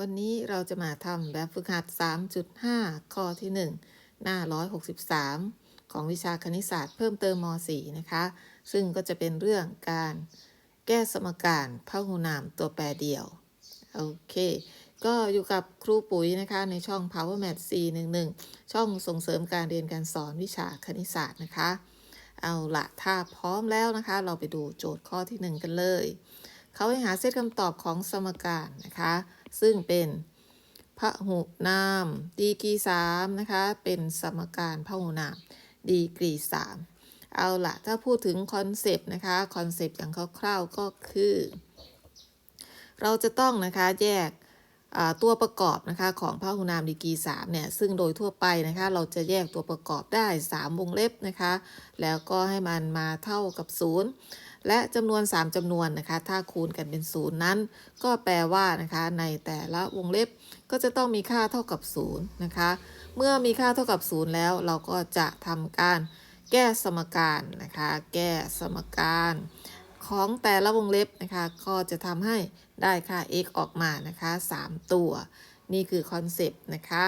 วันนี้เราจะมาทำแบบฝึกหัด 3.5 ข้อที่ 1 หน้า 163 ของวิชาคณิตศาสตร์เพิ่มเติมม .4 นะคะ ซึ่งก็จะเป็นเรื่องการแก้สมการพหุนามตัวแปรเดี่ยว โอเค ก็อยู่กับครูปุ๋ยนะคะในช่อง Power Math 411 ช่องส่งเสริมการเรียนการสอนวิชาคณิตศาสตร์นะคะ เอาละถ้าพร้อมแล้วนะคะ เราไปดูโจทย์ข้อที่ 1 กันเลย เขาให้หาเซตคำตอบของสมการนะคะ ซึ่งเป็นพหุนามดีกรี3นะคะ เป็นสมการพหุนามดีกรี3เอาละถ้าพูดถึงคอนเซปต์นะคะคอนเซปต์อย่างคร่าวๆก็คือ เราจะต้องนะคะแยก ตัวประกอบนะคะของพหุนามดีกรี3เนี่ยซึ่งโดยทั่วไปนะคะเราจะแยกตัวประกอบได้ 3 วงเล็บนะคะแล้วก็ให้มันมาเท่ากับ 0 และจำนวน 3จำนวนนะคะถ้าคูณกันเป็น 0 นั้น ก็แปลว่านะคะในแต่ละวงเล็บก็จะต้องมีค่าเท่ากับ0นะคะเมื่อมีค่าเท่ากับ 0 แล้วเราก็จะทำการแก้สมการนะคะแก้สมการ ของแต่ละวงเล็บนะคะ ก็จะทำให้ได้ค่า x ออกมานะคะ 3 ตัว นี่คือคอนเซปต์นะคะ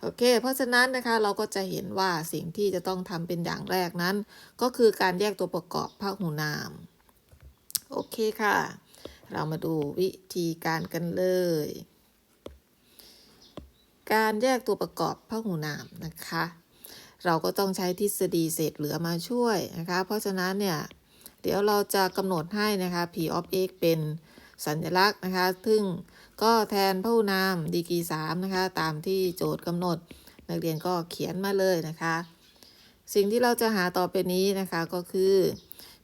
โอเค เพราะฉะนั้นนะคะเราก็จะเห็นว่าสิ่งที่จะต้องทำเป็นอย่างแรกนั้น ก็คือการแยกตัวประกอบพหุนาม โอเคค่ะ เรามาดูวิธีการกันเลย การแยกตัวประกอบพหุนามนะคะ เราก็ต้องใช้ทฤษฎีเศษเหลือมาช่วยนะคะ เพราะฉะนั้นเนี่ย เดี๋ยวเราจะกำหนดให้นะคะ p of x เป็นสัญลักษณ์นะคะ ซึ่งก็แทนพหุนามดีกรี3นะคะ ตามที่โจทย์กำหนด นักเรียนก็เขียนมาเลยนะคะ สิ่งที่เราจะหาต่อไปนี้นะคะก็คือ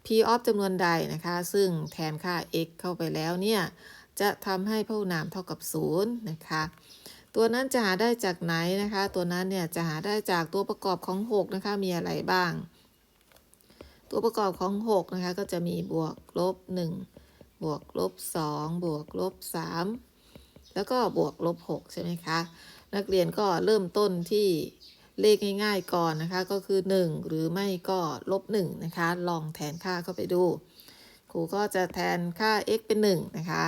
p of จำนวนใดนะคะ ซึ่งแทนค่า x เข้าไปแล้วเนี่ย จะทำให้พหุนามเท่ากับ 0 นะคะตัวนั้นจะหาได้จากไหนนะคะ ตัวนั้นเนี่ยจะหาได้จากตัวประกอบของ 6 นะคะ มีอะไรบ้าง ตัวประกอบของ 6 นะคะ ก็จะมีบวกลบ 1 บวกลบ 2 บวกลบ 3 แล้วก็บวกลบ 6 ใช่ไหมคะ นักเรียนก็เริ่มต้นที่เลขง่ายๆก่อนนะคะ ก็คือ 1 หรือไม่ก็ลบ 1 นะคะ ลองแทนค่าเข้าไปดู ครูก็จะแทนค่า x เป็น 1 นะคะ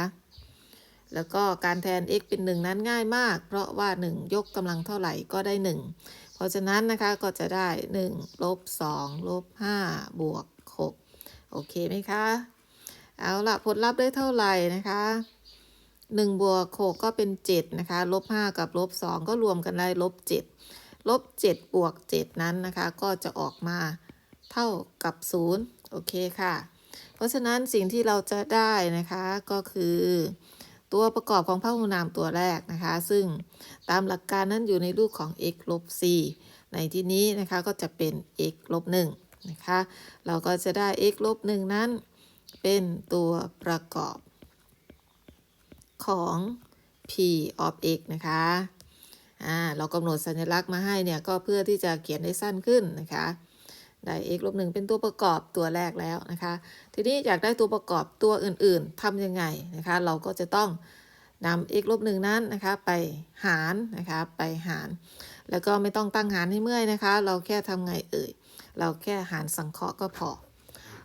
แล้วก็การแทน x เป็น 1 นั้นง่ายมาก เพราะว่า 1 ยกกำลังเท่าไหร่ก็ได้ 1 เพราะฉะนั้นนะคะก็จะได้1ลบ2ลบ5บวก6โอเคไหมคะ เอาละผลลัพธ์ได้เท่าไหร่นะคะ1บวก6ก็เป็น 7 นะคะ ลบ 5 กับลบ 2 ก็รวมกันได้ลบ 7 ลบ 7 บวก 7 นั้นนะคะ ก็จะออกมาเท่ากับ 0 โอเคค่ะ เพราะฉะนั้นสิ่งที่เราจะได้นะคะก็คือ ตัวประกอบของพหุนามตัวแรกนะคะ ซึ่งตามหลักการนั้นอยู่ในรูปของ x ลบ4ในที่นี้นะคะก็จะเป็น x ลบ1นะคะ เราก็จะได้ x ลบ1นั้น เป็นตัวประกอบของ p of x นะคะ อ่า เรากำหนดสัญลักษณ์มาให้เนี่ย ก็เพื่อที่จะเขียนได้สั้นขึ้นนะคะ ได้ x ลบ1เป็นตัวประกอบตัวแรกแล้วนะคะ ทีนี้อยากได้ตัวประกอบตัวอื่นๆทำยังไงนะคะ เราก็จะต้องนำ x ลบ1นั้นนะคะไปหารนะคะไปหาร แล้วก็ไม่ต้องตั้งหารให้เมื่อยนะคะ เราแค่ทำไงเอ่ย เราแค่หารสังเคราะห์ก็พอ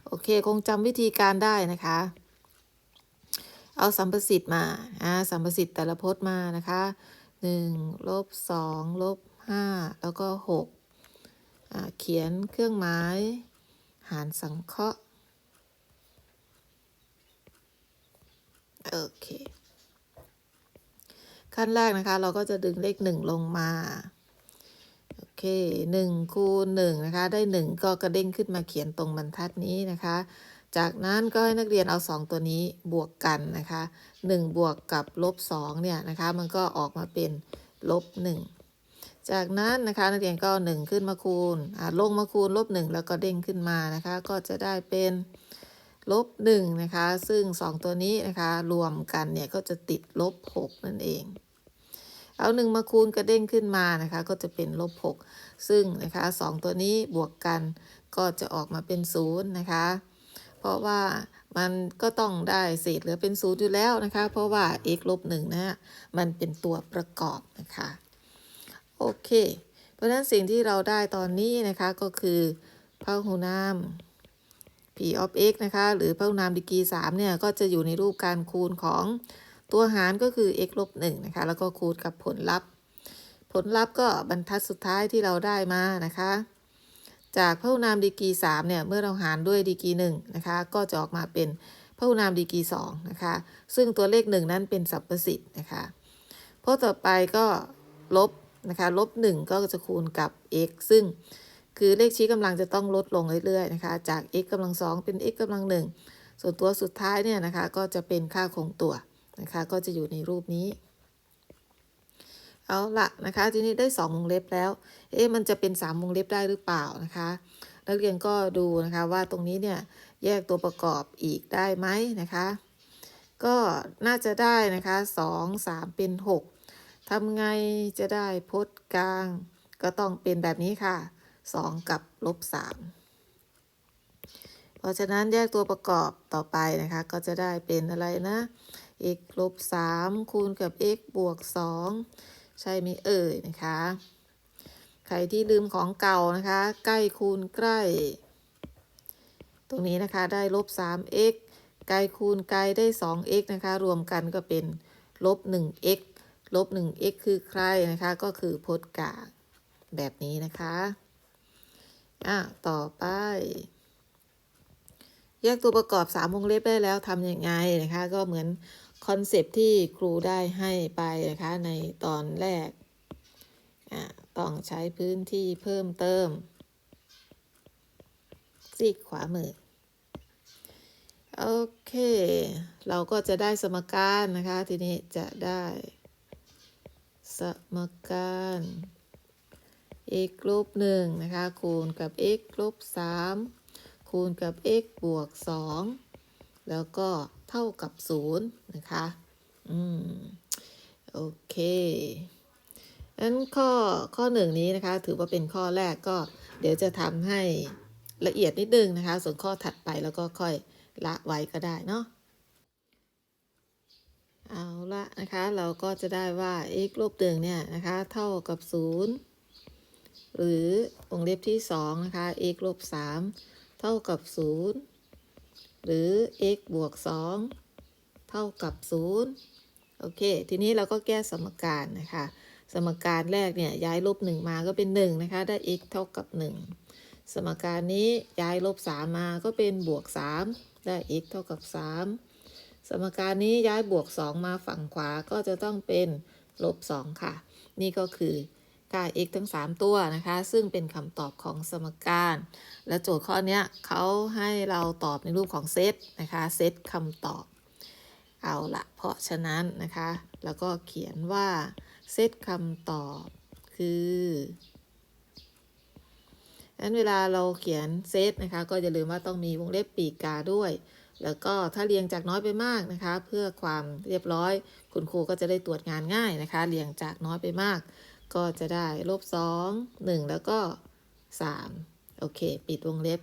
โอเคคงจำวิธีการได้นะคะ เอาสัมประสิทธิ์มาอ่าสัมประสิทธิ์แต่ละพจน์มานะคะ1ลบ2ลบ5แล้วก็6 เขียนเครื่องหมาย หารสังเคราะห์ โอเค ขั้นแรกนะคะ เราก็จะดึงเลข1ลงมา โอเค1คูณ1นะคะ ได้1ก็กระเด้งขึ้นมาเขียนตรงบรรทัดนี้นะคะ จากนั้นก็ให้นักเรียนเอา2ตัวนี้บวกกันนะคะ1บวกกับลบ2เนี่ยนะคะ มันก็ออกมาเป็นลบ1 จากนั้นนะคะนักเรียนก็ 1 ขึ้นมาคูณลงมาคูณลบ1แล้วก็เด้งขึ้นมานะคะ ก็จะได้เป็นลบ1นะคะ ซึ่ง 2 ตัวนี้นะคะ รวมกันเนี่ยก็จะติดลบ6นั่นเอง เอา 1 มาคูณกระเด้งขึ้นมานะคะ ก็จะเป็นลบ6ซึ่งนะคะ 2 ตัวนี้บวกกันก็จะออกมาเป็น0นะคะ เพราะว่ามันก็ต้องได้เศษเหลือเป็นศูนย์อยู่แล้วนะคะ เพราะว่า x ลบหนึ่งนะฮะมันเป็นตัวประกอบนะคะ โอเค เพราะฉะนั้นสิ่งที่เราได้ตอนนี้นะคะก็คือพหูนาม p of x นะคะ หรือพหูนามดีกรี3เนี่ย ก็จะอยู่ในรูปการคูณของตัวหารก็คือ x ลบ1นะคะ แล้วก็คูณกับผลลัพธ์ ผลลัพธ์ก็บรรทัดสุดท้ายที่เราได้มานะคะ จากพหูนามดีกรี3เนี่ย เมื่อเราหารด้วยดีกรี1นะคะ ก็จะออกมาเป็นพหูนามดีกรี2นะคะ ซึ่งตัวเลข 1 นั้นเป็นสัพประสิทธิ์นะคะพอต่อไปก็ลบ นะคะลบ1ก็จะคูณกับ x ซึ่งคือเลขชี้กำลังจะต้องลดลงเรื่อยๆนะคะ จาก x กำลัง2เป็น x กำลัง1ส่วนตัวสุดท้ายเนี่ยนะคะก็จะเป็นค่าคงตัวนะคะก็จะอยู่ในรูปนี้ เอาละนะคะทีนี้ได้2วงเล็บแล้ว เอ๊ะมันจะเป็น3วงเล็บได้หรือเปล่านะคะนักเรียนก็ดูนะคะว่าตรงนี้เนี่ยแยกตัวประกอบอีกได้ไหมนะคะ ก็น่าจะได้นะคะ 2 3 เป็น 6 ทำไงจะได้พจน์กลาง ก็ต้องเป็นแบบนี้ค่ะ 2 กับลบ3เพราะฉะนั้นแยกตัวประกอบต่อไปนะคะ ก็จะได้เป็นอะไรนะ x ลบ3คูณกับ x บวก 2 ใช่ไหมเอ่ยนะคะ ใครที่ลืมของเก่านะคะ ใกล้คูณใกล้ ตรงนี้นะคะได้ลบ 3x ไกลคูณไกลได้ 2x นะคะ รวมกันก็เป็นลบ 1x ลบ 1x คือใครนะคะ ก็คือพจน์กางแบบนี้นะคะอะต่อไป แยกตัวประกอบ3วงเล็บได้แล้วทำยังไงนะคะ ก็เหมือนคอนเซปที่ครูได้ให้ไปนะคะ ในตอนแรกอะต้องใช้พื้นที่เพิ่มเติมซีกขวามือโอเค เราก็จะได้สมการนะคะ ทีนี้จะได้ สมการ x ลบหนึ่งนะคะ คูณกับ x ลบสามคูณกับ x บวกสองแล้วก็เท่ากับศูนย์นะคะ อืม โอเคนั้นข้อข้อหนึ่งนี้นะคะ ถือว่าเป็นข้อแรกก็เดี๋ยวจะทำให้ละเอียดนิดนึงนะคะ ส่วนข้อถัดไปแล้วก็ค่อยละไว้ก็ได้เนาะ เอาละนะคะ เราก็จะได้ว่า x ลบหนึ่งเนี่ยนะคะ เท่ากับ 0 หรือวงเล็บที่ 2 นะคะ x ลบ3เท่ากับ 0 หรือ x บวก 2 เท่ากับ 0 โอเค ทีนี้เราก็แก้สมการนะคะ สมการแรกเนี่ยย้ายลบ 1 มาก็เป็น 1 นะคะ ได้ x เท่ากับ 1 สมการนี้ย้ายลบ 3 มาก็เป็นบวก 3 ได้ x เท่ากับ 3 สมการนี้ย้ายบวก 2 มาฝั่งขวาก็จะต้องเป็นลบ 2 ค่ะ นี่ก็คือค่า x ทั้ง 3 ตัวนะคะ ซึ่งเป็นคำตอบของสมการ และโจทย์ข้อนี้เขาให้เราตอบในรูปของเซตนะคะ เซตคำตอบ เอาละเพราะฉะนั้นนะคะ แล้วก็เขียนว่าเซตคำตอบคือนั้นเวลาเราเขียนเซตนะคะ ก็อย่าลืมว่าต้องมีวงเล็บปีกกาด้วย แล้วก็ถ้าเรียงจากน้อยไปมากนะคะ เพื่อความเรียบร้อย คุณครูก็จะได้ตรวจงานง่ายนะคะ เรียงจากน้อยไปมาก ก็จะได้ลบสองหนึ่งแล้วก็สามโอเค ปิดวงเล็บ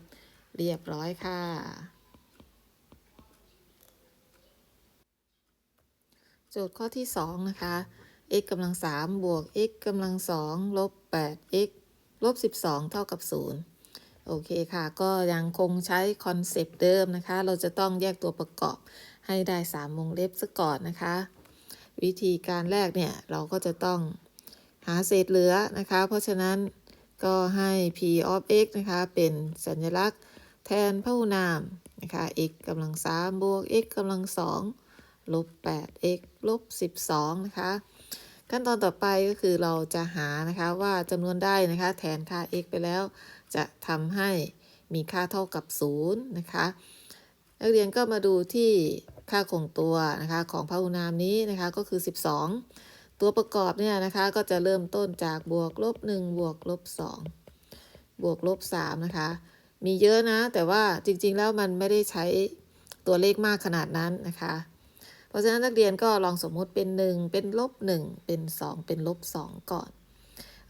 เรียบร้อยค่ะ โจทย์ข้อที่ 2 นะคะ x กำลัง3บวก x กำลัง2ลบ8 x ลบ 12 เท่ากับ 0 โอเคค่ะ ก็ยังคงใช้คอนเซปต์เดิมนะคะ เราจะต้องแยกตัวประกอบให้ได้3วงเล็บซะก่อนนะคะ วิธีการแรกเนี่ยเราก็จะต้องหาเศษเหลือนะคะ เพราะฉะนั้นก็ให้ p of x นะคะ เป็นสัญลักษณ์แทนพหูนามนะคะ x กำลัง3บวก x กำลัง2ลบ 8x ลบ12 นะคะ ขั้นตอนต่อไปก็คือเราจะหานะคะว่าจำนวนได้นะคะ แทนค่า x ไปแล้ว จะทำให้มีค่าเท่ากับ 0 นะคะ นักเรียนก็มาดูที่ค่าคงตัวนะคะของพหุนามนี้นะคะก็คือ 12 ตัวประกอบเนี่ยนะคะก็จะเริ่มต้นจากบวกลบ1บวกลบ2บวกลบ3นะคะ มีเยอะนะ แต่ว่าจริงๆแล้วมันไม่ได้ใช้ตัวเลขมากขนาดนั้นนะคะ เพราะฉะนั้นนักเรียนก็ลองสมมุติเป็น 1 เป็นลบ1เป็น 2 เป็นลบ2 ก่อน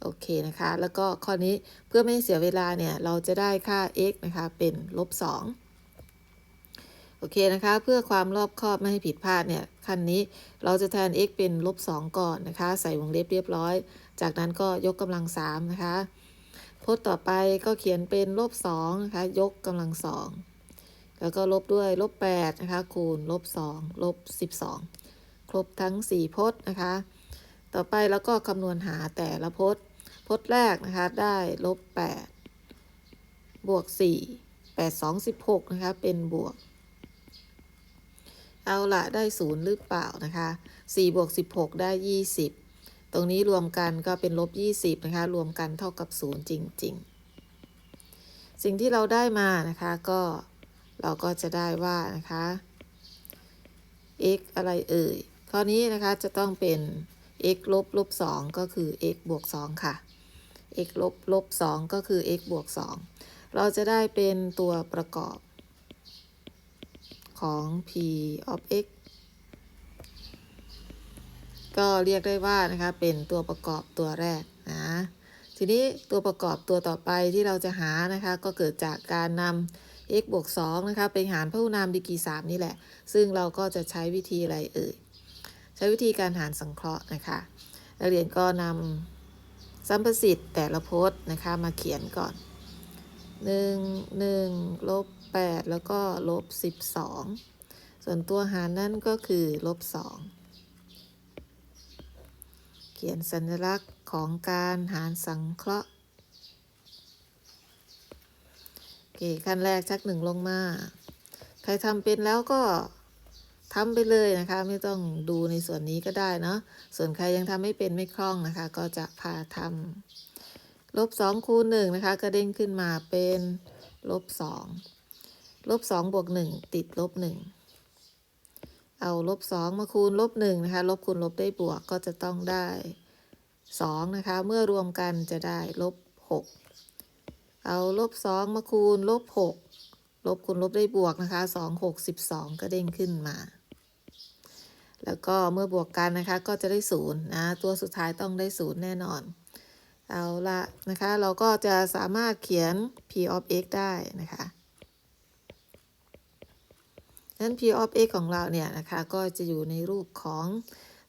โอเคนะคะ แล้วก็ข้อนี้เพื่อไม่ให้เสียเวลาเนี่ย เราจะได้ค่า x นะคะเป็นลบ2โอเคนะคะ เพื่อความรอบคอบไม่ให้ผิดพลาดเนี่ยขั้นนี้เราจะแทน x เป็นลบ2ก่อนนะคะ ใส่วงเล็บเรียบร้อย จากนั้นก็ยกกำลังสามนะคะพจน์ต่อไปก็เขียนเป็นลบสองนะคะ ยกกำลังสองแล้วก็ลบด้วยลบแปดนะคะ คูณลบสองลบสิบสองครบทั้งสี่พจน์นะคะ ต่อไปแล้วก็คำนวณหาแต่ละพจน์ พจน์แรกนะคะได้ลบแปดบวกสี่แปดสองสิบหกนะคะเป็นบวก เอาละได้ศูนย์หรือเปล่านะคะสี่บวกสิบหกได้ยี่สิบตรงนี้รวมกันก็เป็นลบ 20นะคะรวมกันเท่ากับ 0 จริง ๆ สิ่งที่เราได้มานะคะก็เราก็จะได้ว่านะคะ x อะไรเอ่ย ข้อนี้นะคะจะต้องเป็น x ลบลบ2ก็คือ x บวก 2 ค่ะ x ลบลบ2ก็คือ x บวก 2 เราจะได้เป็นตัวประกอบของ p of x ก็เรียกได้ว่านะคะเป็นตัวประกอบตัวแรกนะทีนี้ตัวประกอบตัวต่อไปที่เราจะหานะคะก็เกิดจากการนำ x บวก2นะคะไปหารพหุนามดีกรี3นี่แหละ ซึ่งเราก็จะใช้วิธีอะไรเอ่ย ใช้วิธีการหารสังเคราะห์นะคะนักเรียนก็นำ สัมประสิทธิ์แต่ละพจน์นะคะมาเขียนก่อน 1 1ลบ8แล้วก็ลบ12 ส่วนตัวหารนั่นก็คือลบ2เขียนสัญลักษณ์ของการหารสังเคราะห์โอเคขั้นแรกชักหนึ่งลงมา ใครทำเป็นแล้วก็ ทำไปเลยนะคะ ไม่ต้องดูในส่วนนี้ก็ได้เนาะส่วนใครยังทำไม่เป็นไม่คล่องนะคะ ก็จะพาทำลบสองคูณหนึ่งนะคะกระเด้งขึ้นมาเป็นลบสองลบสองบวกหนึ่งติดลบหนึ่งเอาลบสองมาคูณลบหนึ่งนะคะลบคูณลบได้บวกก็จะต้องได้สองนะคะ เมื่อรวมกันจะได้ลบหกเอาลบสองมาคูณลบหกลบคูณลบได้บวกนะคะสองหกสิบสองก็เด้งขึ้นมา แล้วก็เมื่อบวกกันนะคะก็จะได้ศูนย์นะตัวสุดท้ายต้องได้ศูนย์แน่นอน เอาละนะคะเราก็จะสามารถเขียน p of x ได้นะคะนั้น p of x ของเราเนี่ยนะคะก็จะอยู่ในรูปของ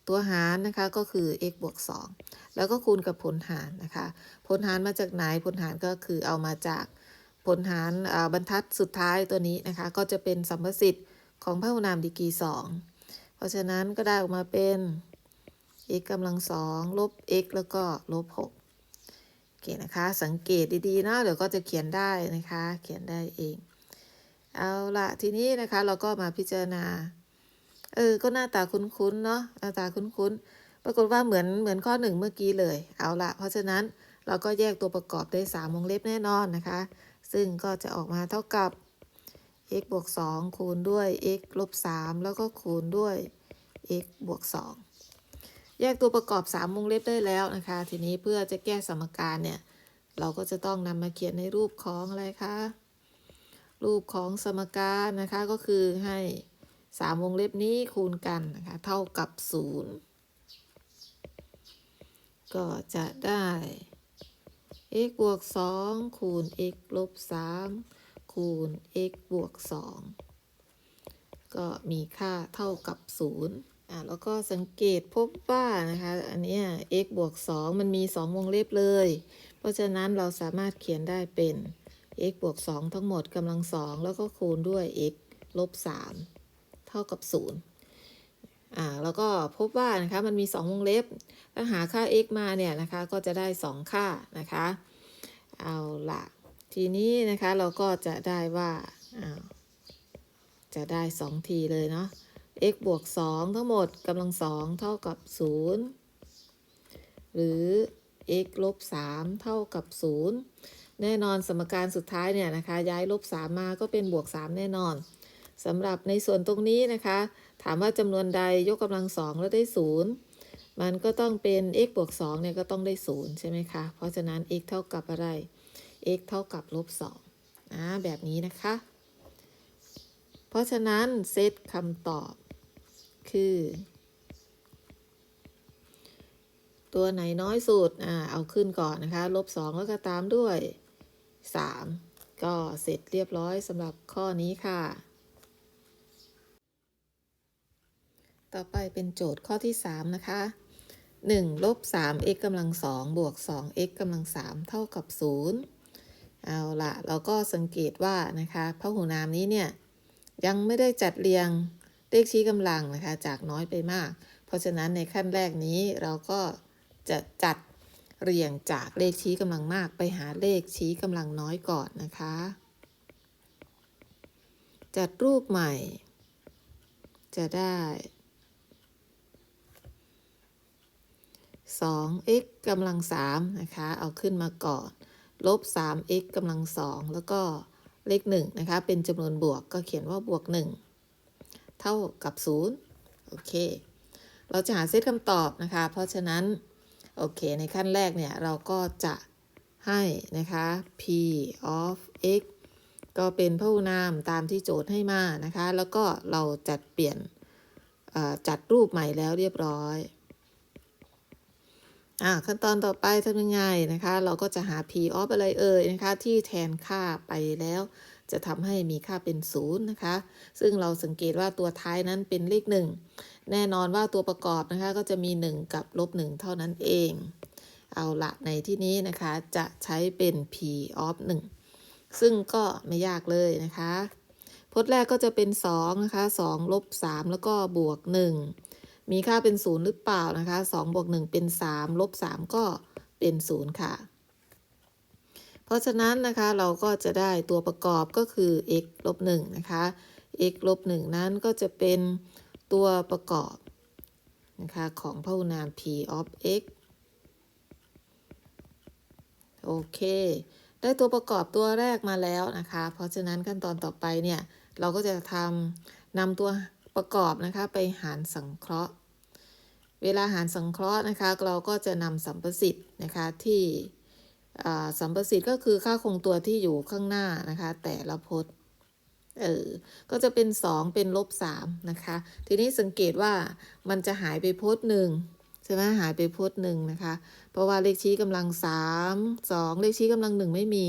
ตัวหารนะคะก็คือ x บวก 2 แล้วก็คูณกับผลหารนะคะผลหารมาจากไหนผลหารก็คือเอามาจากผลหารบรรทัดสุดท้ายตัวนี้นะคะก็จะเป็นสัมประสิทธิ์ของพหุนามดีกรี2 ราะฉะนั้นก็ได้ออกมาเป็น x กำลังสองลบ x แล้วก็ลบ6โอเคนะคะ สังเกตดีๆนะเดี๋ยวก็จะเขียนได้นะคะ เขียนได้เอง เอาละทีนี้นะคะเราก็มาพิจารณา เออ ก็หน้าตาคุ้นๆเนาะหน้าตาคุ้นๆ ปรากฏว่าเหมือนเหมือนข้อหนึ่งเมื่อกี้เลย เอาละเพราะฉะนั้นเราก็แยกตัวประกอบได้3วงเล็บแน่นอนนะคะ ซึ่งก็จะออกมาเท่ากับ x บวก 2 คูณด้วย x ลบ 3 แล้วก็คูณด้วย x บวก 2 แยกตัวประกอบ 3 วงเล็บได้แล้วนะคะ ทีนี้เพื่อจะแก้สมการเนี่ย เราก็จะต้องนำมาเขียนในรูปของอะไรคะ รูปของสมการนะคะ ก็คือให้ 3 วงเล็บนี้คูณกันนะคะ เท่ากับ 0 ก็จะได้ x บวก 2 คูณ x ลบ 3 คูณ x บวก 2 ก็มีค่าเท่ากับ 0 อะแล้วก็สังเกตพบว่านะคะ อันเนี้ย x บวก 2 มันมี 2 วงเล็บเลย เพราะฉะนั้นเราสามารถเขียนได้เป็น x บวก 2 ทั้งหมดกำลัง 2 แล้วก็คูณด้วย x ลบ 3 เท่ากับ 0อ่าแล้วก็พบว่านะคะมันมี 2 วงเล็บถ้าหาค่า x มาเนี่ยนะคะก็จะได้ 2 ค่านะคะ เอาละ ทีนี้นะคะเราก็จะได้ว่าาจะได้ 2 ทีเลยเนาะ x บวก 2 ทั้งหมดกำลัง 2 เท่ากับ 0 หรือ x ลบ 3 เท่ากับ 0 แน่นอนสมการสุดท้ายเนี่ยนะคะ ย้ายลบ 3 มาก็เป็นบวก 3 แน่นอนสำหรับในส่วนตรงนี้นะคะ ถามว่าจำนวนใดยกกำลัง 2 แล้วได้ 0 มันก็ต้องเป็น x บวก 2 เนี่ยก็ต้องได้ 0 ใช่ไหมคะ เพราะฉะนั้น x เท่ากับอะไร x เท่ากับลบ2นะแบบนี้นะคะ เพราะฉะนั้นเซตคำตอบคือ ตัวไหนน้อยสุด อ่า เอาขึ้นก่อนนะคะ ลบ2แล้วก็ตามด้วย 3 ก็เสร็จเรียบร้อยสำหรับข้อนี้ค่ะ ต่อไปเป็นโจทย์ข้อที่ 3 นะคะ 1 ลบ 3x กำลัง2บวก 2x กำลัง3เท่ากับ 0 เอาละเราก็สังเกตว่านะคะพหูนามนี้เนี่ยยังไม่ได้จัดเรียงเลขชี้กำลังนะคะจากน้อยไปมาก เพราะฉะนั้นในขั้นแรกนี้เราก็จะจัดเรียงจากเลขชี้กำลังมากไปหาเลขชี้กำลังน้อยก่อนนะคะ จัดรูปใหม่ จะได้ 2x กำลัง3นะคะ เอาขึ้นมาก่อน ลบ 3x กำลัง2แล้วก็เลข1นะคะ เป็นจำนวนบวกก็เขียนว่าบวก 1 เท่ากับ 0 โอเค เราจะหาเซตคำตอบนะคะ เพราะฉะนั้น โอเค ในขั้นแรกเนี่ย เราก็จะให้นะคะ p of x ก็เป็นพหูนามตามที่โจทย์ให้มานะคะ แล้วก็เราจัดเปลี่ยนจัดรูปใหม่แล้วเรียบร้อย อ่าขั้นตอนต่อไปทำยังไงนะคะ เราก็จะหา p of อะไรเอ่ยนะคะ ที่แทนค่าไปแล้ว จะทำให้มีค่าเป็นศูนย์นะคะ ซึ่งเราสังเกตว่าตัวท้ายนั้นเป็นเลขหนึ่งแน่นอนว่าตัวประกอบนะคะ ก็จะมี 1 กับลบ1เท่านั้นเอง เอาละในที่นี้นะคะจะใช้เป็น p of 1 ซึ่งก็ไม่ยากเลยนะคะพจน์แรกก็จะเป็น2นะคะ2ลบ3แล้วก็บวก1 มีค่าเป็น0หรือเปล่านะคะ2บวก1เป็น3ลบ3ก็เป็น0ค่ะ เพราะฉะนั้นนะคะเราก็จะได้ตัวประกอบก็คือ x ลบ1นะคะ x ลบ1นั้นก็จะเป็นตัวประกอบนะคะของพหุนาม p of x โอเค ได้ตัวประกอบตัวแรกมาแล้วนะคะ เพราะฉะนั้นขั้นตอนต่อไปเนี่ย เราก็จะทำนำตัวประกอบนะคะ ไปหารสังเคราะห์ เวลาหารสังเคราะห์นะคะ เราก็จะนำสัมประสิทธิ์นะคะที่สัมประสิทธิ์ก็คือค่าคงตัวที่อยู่ข้างหน้านะคะ แต่ละพจน์เออก็จะเป็น 2 เป็นลบ3นะคะ ทีนี้สังเกตว่ามันจะหายไปพจน์หนึ่งใช่ไหมหายไปพจน์หนึ่งนะคะ เพราะว่าเลขชี้กำลัง 3 2 เลขชี้กำลัง 1 ไม่มี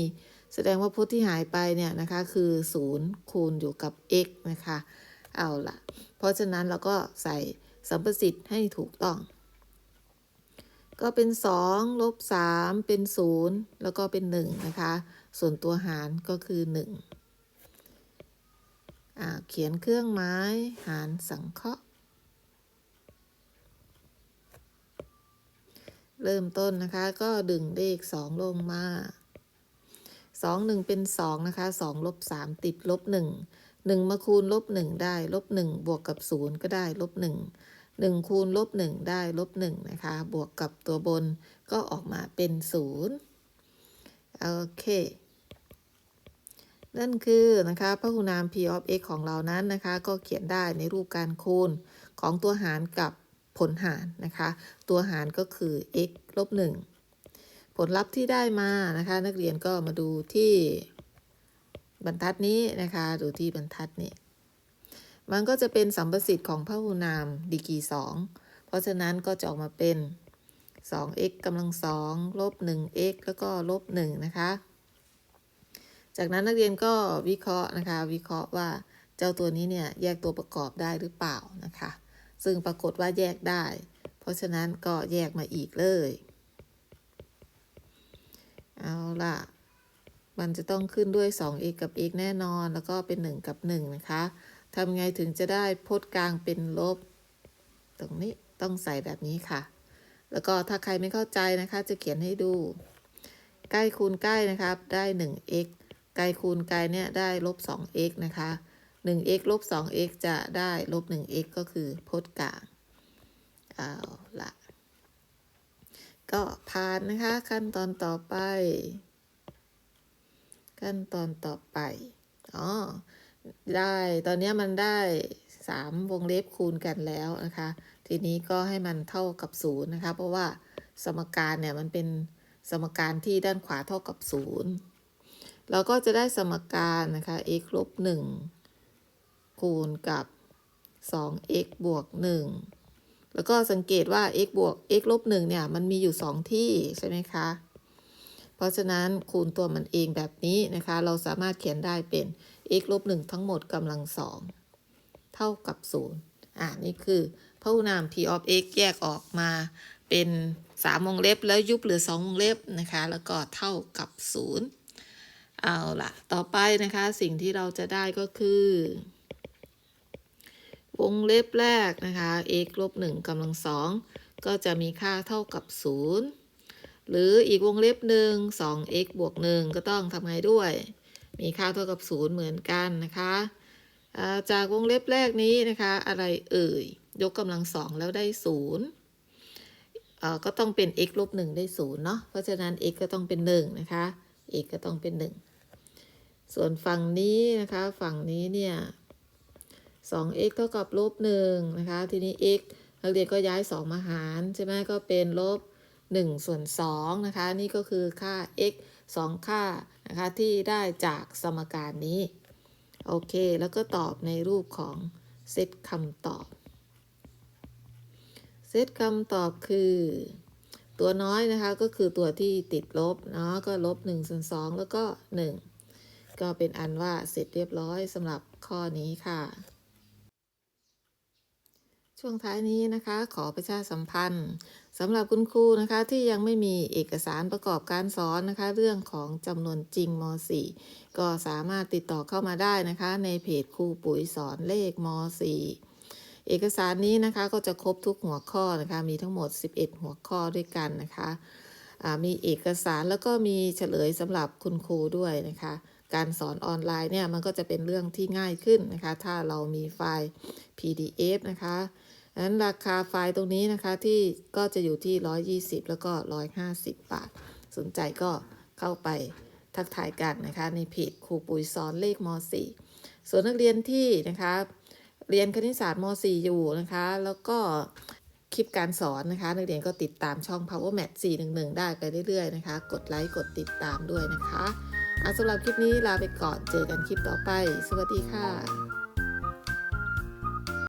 แสดงว่าพจน์ที่หายไปเนี่ยนะคะคือ 0 คูณอยู่กับ x นะคะ เอาละเพราะฉะนั้นเราก็ใส่ สัมประสิทธิ์ให้ถูกต้อง ก็เป็น 2 ลบ 3 เป็น 0 แล้วก็เป็น 1 นะคะ ส่วนตัวหารก็คือ1อ่าเขียนเครื่องไม้หารสังเคราะห์ เริ่มต้นนะคะ ก็ดึงเลข 2 ลงมา 2 1 เป็น 2 นะคะ 2 ลบ 3 ติดลบ 1 1มาคูณลบ1ได้ลบ1บวกกับ0ก็ได้ลบ1 1คูณลบ1ได้ลบ1นะคะ บวกกับตัวบนก็ออกมาเป็น0โอเคนั่นคือนะคะพหุนาม p of x ของเรานั้นนะคะ ก็เขียนได้ในรูปการคูณของตัวหารกับผลหารนะคะ ตัวหารก็คือ x ลบ1ผลลัพธ์ที่ได้มานะคะ นักเรียนก็มาดูที่ บรรทัดนี้นะคะดูที่บรรทัดนี้ มันก็จะเป็นสัมประสิทธิ์ของพหุนามดีกรี2เพราะฉะนั้นก็จะออกมาเป็น 2x กำลัง2ลบ 1x แล้วก็ลบ1นะคะ จากนั้นนักเรียนก็วิเคราะห์นะคะ วิเคราะห์ว่าเจ้าตัวนี้เนี่ยแยกตัวประกอบได้หรือเปล่านะคะ ซึ่งปรากฏว่าแยกได้ เพราะฉะนั้นก็แยกมาอีกเลย เอาล่ะ มันจะต้องขึ้นด้วย 2x กับ x แน่นอน แล้วก็เป็น 1 กับ 1 นะคะทำไงถึงจะได้พจน์กลางเป็นลบ ตรงนี้ต้องใส่แบบนี้ค่ะ แล้วก็ถ้าใครไม่เข้าใจนะคะ จะเขียนให้ดู ใกล้คูณใกล้นะครับได้ 1x ไกลคูณไกลเนี่ยได้ลบ 2x นะคะ 1x ลบ 2x จะได้ลบ 1x ก็คือพจน์กลาง เอาละก็ผ่านนะคะขั้นตอนต่อไป ขั้นตอนต่อไป อ๋อ ได้ตอนนี้มันได้ 3 วงเล็บคูณกันแล้วนะคะ ทีนี้ก็ให้มันเท่ากับ0นะคะ เพราะว่าสมการเนี่ยมันเป็นสมการที่ด้านขวาเท่ากับ 0 เราก็จะได้สมการนะคะ x ลบ1คูณกับ 2x บวก 1 แล้วก็สังเกตว่า x บวก x ลบ1เนี่ย มันมีอยู่ 2 ที่ใช่ไหมคะ เพราะฉะนั้นคูณตัวมันเองแบบนี้นะคะ เราสามารถเขียนได้เป็น x ลบ1ทั้งหมดกำลัง2เท่ากับ 0 อ่านี่คือพหุนาม p of x แยกออกมาเเป็น3วงเล็บแล้วยุบเหลือ2วงเล็บนะคะ แล้วก็เท่ากับ 0 เอาล่ะ ต่อไปนะคะสิ่งที่เราจะได้ก็คือ วงเล็บแรกนะคะ x ลบ1กำลังสองก็จะมีค่าเท่ากับ 0 หรืออีกวงเล็บหนึ่ง 2x บวก 1 ก็ต้องทำไงด้วย มีค่าเท่ากับ 0 เหมือนกันนะคะจากวงเล็บแรกนี้นะคะ อะไรเอ่ย ยกกำลังสองแล้วได้ 0 ก็ต้องเป็น x ลบ1ได้ 0 เนาะ เพราะฉะนั้น x ก็ต้องเป็น 1 นะคะ x ก็ต้องเป็น 1 ส่วนฝั่งนี้นะคะ ฝั่งนี้เนี่ย 2x เท่ากับลบ1นะคะ ทีนี้ x นักเรียนก็ย้าย 2 มาหารใช่ไหมก็เป็นลบ 1 ส่วน2นะคะ นี่ก็คือค่า x 2 ค่านะคะที่ได้จากสมการนี้ โอเค แล้วก็ตอบในรูปของเซตคำตอบ เซตคำตอบคือ ตัวน้อยนะคะก็คือตัวที่ติดลบเนาะก็ลบ1ส่วน2แล้วก็ 1 ก็เป็นอันว่าเสร็จเรียบร้อยสำหรับข้อนี้ค่ะช่วงท้ายนี้นะคะ ขอประชาสัมพันธ์ สำหรับคุณครูนะคะที่ยังไม่มีเอกสารประกอบการสอนนะคะ เรื่องของจำนวนจริงม .4 ก็สามารถติดต่อเข้ามาได้นะคะ ในเพจครูปุ๋ยสอนเลขม .4 เอกสารนี้นะคะก็จะครบทุกหัวข้อนะคะ มีทั้งหมด 11 หัวข้อด้วยกันนะคะมีเอกสารแล้วก็มีเฉลยสำหรับคุณครูด้วยนะคะ การสอนออนไลน์เนี่ยมันก็จะเป็นเรื่องที่ง่ายขึ้นนะคะ ถ้าเรามีไฟล์ PDF นะคะ นั้นราคาไฟล์ตรงนี้นะคะที่ก็จะอยู่ที่ 120 แล้วก็ 150 บาท สนใจก็เข้าไปทักทายกันนะคะในเพจครูปุ๋ยสอนเลขม .4 ส่วนนักเรียนที่นะคะเรียนคณิตศาสตร์ม .4 อยู่นะคะ แล้วก็คลิปการสอนนะคะ นักเรียนก็ติดตามช่อง Power Math 411 ได้ไปเรื่อยๆนะคะ กดไลค์กดติดตามด้วยนะคะสำหรับคลิปนี้ลาไปก่อนเจอกันคลิปต่อไป สวัสดีค่ะ